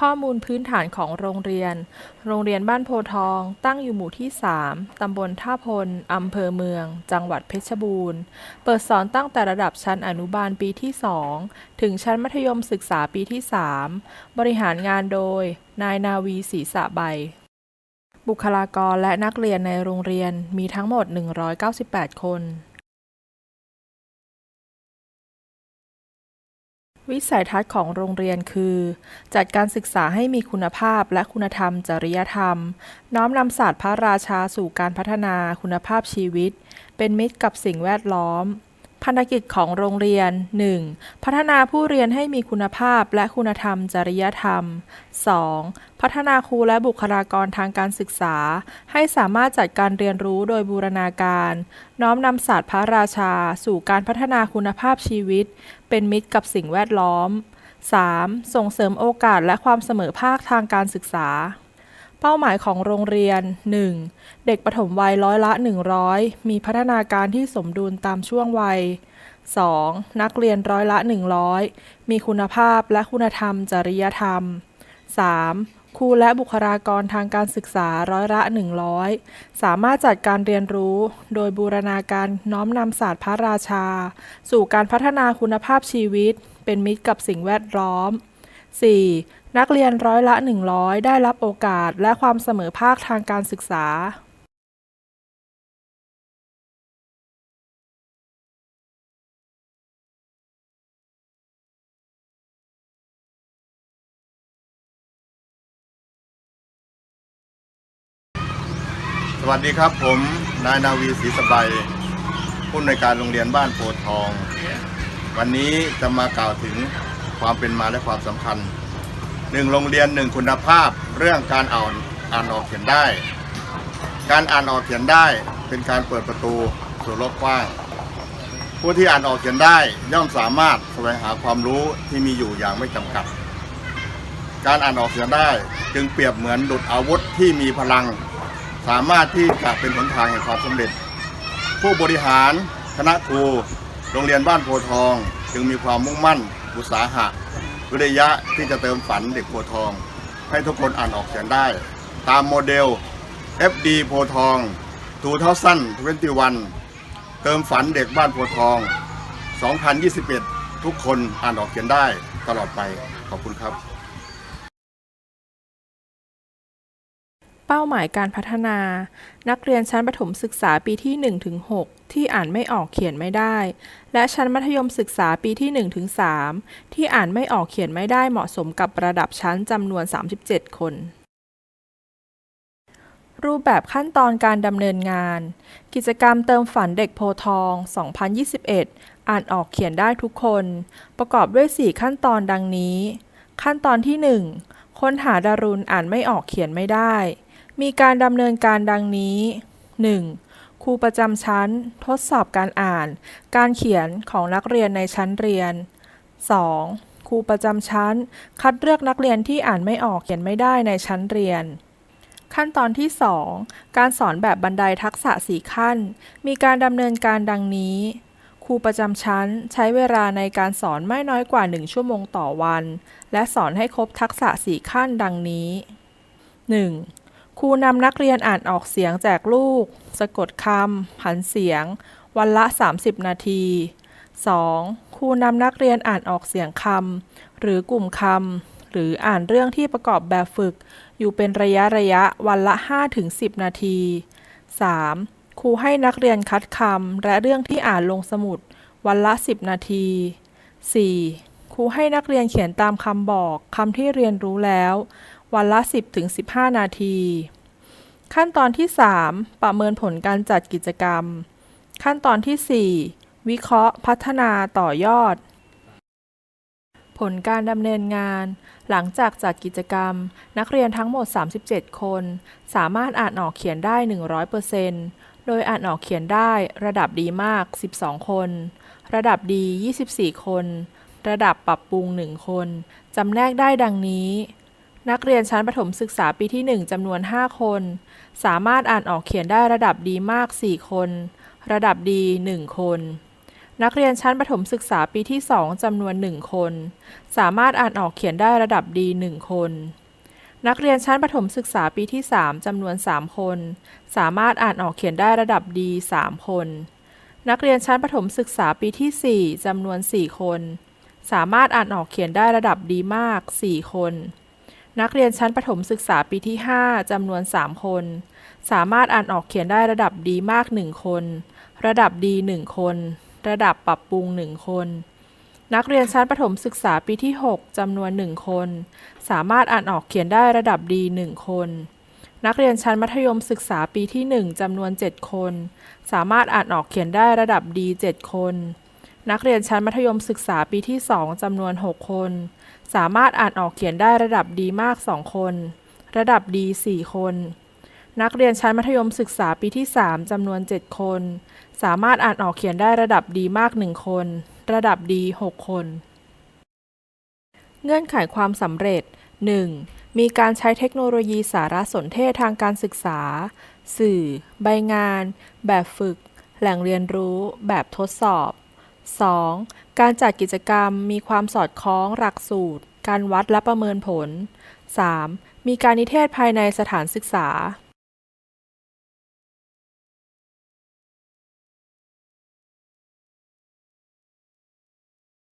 ข้อมูลพื้นฐานของโรงเรียน โรงเรียนบ้านโพทอง ตั้งอยู่หมู่ที่ 3 ตำบลท่าพล อำเภอเมือง จังหวัดเพชรบูรณ์ เปิดสอนตั้งแต่ระดับชั้นอนุบาลปีที่ 2 ถึงชั้นมัธยมศึกษาปีที่ 3 บริหารงานโดย นายนาวีศรีสะใบ บุคลากรและนักเรียนในโรงเรียนมีทั้งหมด 198 คน วิสัยทัศน์ของโรงเรียนคือ จัดการศึกษาให้มีคุณภาพและคุณธรรม จริยธรรม น้อมนำศาสตร์พระราชาสู่การพัฒนาคุณภาพชีวิต เป็นมิตรกับสิ่งแวดล้อม พันธกิจของโรงเรียน 1. พัฒนาผู้เรียนให้มีคุณภาพและคุณธรรมจริยธรรม 2. พัฒนาครูและบุคลากรทางการศึกษา ให้สามารถจัดการเรียนรู้โดยบูรณาการ น้อมนำศาสตร์พระราชา สู่การพัฒนาคุณภาพชีวิต เป็นมิตรกับสิ่งแวดล้อม 3. ส่งเสริมโอกาสและความเสมอภาคทางการศึกษา เป้าหมายของโรงเรียน 1. เด็กปฐมวัยร้อยละ 100 มีพัฒนาการที่สมดุลตามช่วงวัย 2. นักเรียนร้อยละ 100 มีคุณภาพและคุณธรรม จริยธรรม 3. ครูและบุคลากรทางการศึกษาร้อยละ 100 สามารถจัดการเรียนรู้ โดยบูรณาการน้อมนำศาสตร์พระราชา สู่การพัฒนาคุณภาพชีวิต เป็นมิตรกับสิ่งแวดล้อม 4. นักเรียนร้อยละ 100 ได้รับโอกาสและความเสมอภาคทางการศึกษาสวัสดีครับผมนายนาวีศรีสบายผู้อำนวยการโรงเรียนบ้านโพทอง วันนี้จะมากล่าวถึง ความเป็นมาและความสำคัญหนึ่งโรงเรียนหนึ่งคุณภาพ เรื่องการอ่านอ่านออกเขียนได้ การอ่านออกเขียนได้เป็นการเปิดประตูสู่โลกกว้าง ผู้ที่อ่านออกเขียนได้ย่อมสามารถแสวงหาความรู้ที่มีอยู่อย่างไม่จำกัด การอ่านออกเขียนได้จึงเปรียบเหมือนดุจอาวุธที่มีพลัง สามารถที่จะเป็นหนทางแห่งความสำเร็จ ผู้บริหารคณะครูโรงเรียนบ้านโพทอง จึงมีความมุ่งมั่น อุตสาหะ วิริยะที่จะเติมฝันเด็กโพทอง ให้ทุกคนอ่านออกเขียนได้ ตามโมเดล FD โพธิ์ทอง2 0 21เติมฝันเด็กบ้านโพทอง 2021 ทุกคนอ่านออกเขียนได้ตลอดไปขอบคุณครับ เป้าหมายการพัฒนา นักเรียนชั้นประถมศึกษาปีที่ 1-6 ที่อ่านไม่ออกเขียนไม่ได้ และชั้นมัธยมศึกษาปีที่ 1-3 ที่อ่านไม่ออกเขียนไม่ได้เหมาะสมกับระดับชั้นจำนวน 37 คน รูปแบบขั้นตอนการดำเนินงาน กิจกรรมเติมฝันเด็กโพทอง 2021 อ่านออกเขียนได้ทุกคน ประกอบด้วย 4 ขั้นตอนดังนี้ ขั้นตอนที่ 1ค้นหาดารุณอ่านไม่ออกเขียนไม่ได้ มีการดำเนินการดังนี้ 1. ครูประจำชั้น ทดสอบการอ่าน การเขียนของนักเรียนในชั้นเรียน 2. ครูประจำชั้น คัดเลือกนักเรียนที่อ่านไม่ออกเขียนไม่ได้ในชั้นเรียน ขั้นตอนที่ 2 การสอนแบบบันไดทักษะ4ขั้น มีการดำเนินการดังนี้ครูประจำชั้นใช้เวลาในการสอนไม่น้อยกว่า 1 ชั่วโมงต่อวัน และสอนให้ครบทักษะ 4 ขั้นดังนี้ 1. ครูนำนักเรียนอ่านออกเสียงแจกลูก สะกดคำผันเสียง วันละ 30 นาที 2. ครูนำนักเรียนอ่านออกเสียงคำหรือกลุ่มคำหรืออ่านเรื่องที่ประกอบแบบฝึก อยู่เป็นระยะระยะวันละ 5-10 นาที 3. ครูให้นักเรียนคัดคำและเรื่องที่อ่านลงสมุด วันละ 10 นาที 4. ครูให้นักเรียนเขียนตามคำบอกคำที่เรียนรู้แล้ว วันละ 10-15 นาที ขั้นตอนที่ 3 ประเมินผลการจัดกิจกรรม ขั้นตอนที่ 4 วิเคราะห์พัฒนาต่อยอด ผลการดำเนินงาน หลังจากจัดกิจกรรม นักเรียนทั้งหมด 37 คน สามารถอ่านออกเขียนได้ 100%โดยอ่านออกเขียนได้ระดับดีมาก 12 คน ระดับดี 24 คน ระดับปรับปรุง 1 คนจำแนกได้ดังนี้ นักเรียนชั้นประถมศึกษาปีที่ 1จำนวน 5 คน สามารถอ่านออกเขียนได้ระดับดีมาก 4 คน ระดับดี 1 คน นักเรียนชั้นประถมศึกษาปีที่ 2จำนวน 1 คน สามารถอ่านออกเขียนได้ระดับดี 1 คน นักเรียนชั้นประถมศึกษาปีที่ 3จำนวน 3 คน สามารถอ่านออกเขียนได้ระดับดี 3 คน นักเรียนชั้นประถมศึกษาปีที่ 4จำนวน 4 คน สามารถอ่านออกเขียนได้ระดับดีมาก 4 คน นักเรียนชั้นประถมศึกษาปีที่ 5จำนวน 3 คน สามารถอ่านออกเขียนได้ระดับดีมาก 1 คน ระดับดี 1 คน ระดับปรับปรุง 1 คน นักเรียนชั้นประถมศึกษาปีที่ 6จำนวน 1 คน สามารถอ่านออกเขียนได้ระดับดี 1 คน นักเรียนชั้นมัธยมศึกษาปีที่ 1จำนวน 7 คน สามารถอ่านออกเขียนได้ระดับดี 7 คน นักเรียนชั้นมัธยมศึกษาปีที่ 2จำนวน 6 คน สามารถอ่านออกเขียนได้ระดับดีมาก 2 คน ระดับดี 4 คน นักเรียนชั้นมัธยมศึกษาปีที่ 3จำนวน 7 คน สามารถอ่านออกเขียนได้ระดับดีมาก 1 คน ระดับดี 6 คน เงื่อนไขความสำเร็จ 1. มีการใช้เทคโนโลยีสารสนเทศทางการศึกษา สื่อ ใบงาน แบบฝึก แหล่งเรียนรู้ แบบทดสอบ 2. การจัดกิจกรรมมีความสอดคล้องหลักสูตร การวัดและประเมินผล 3. มีการนิเทศภายในสถานศึกษา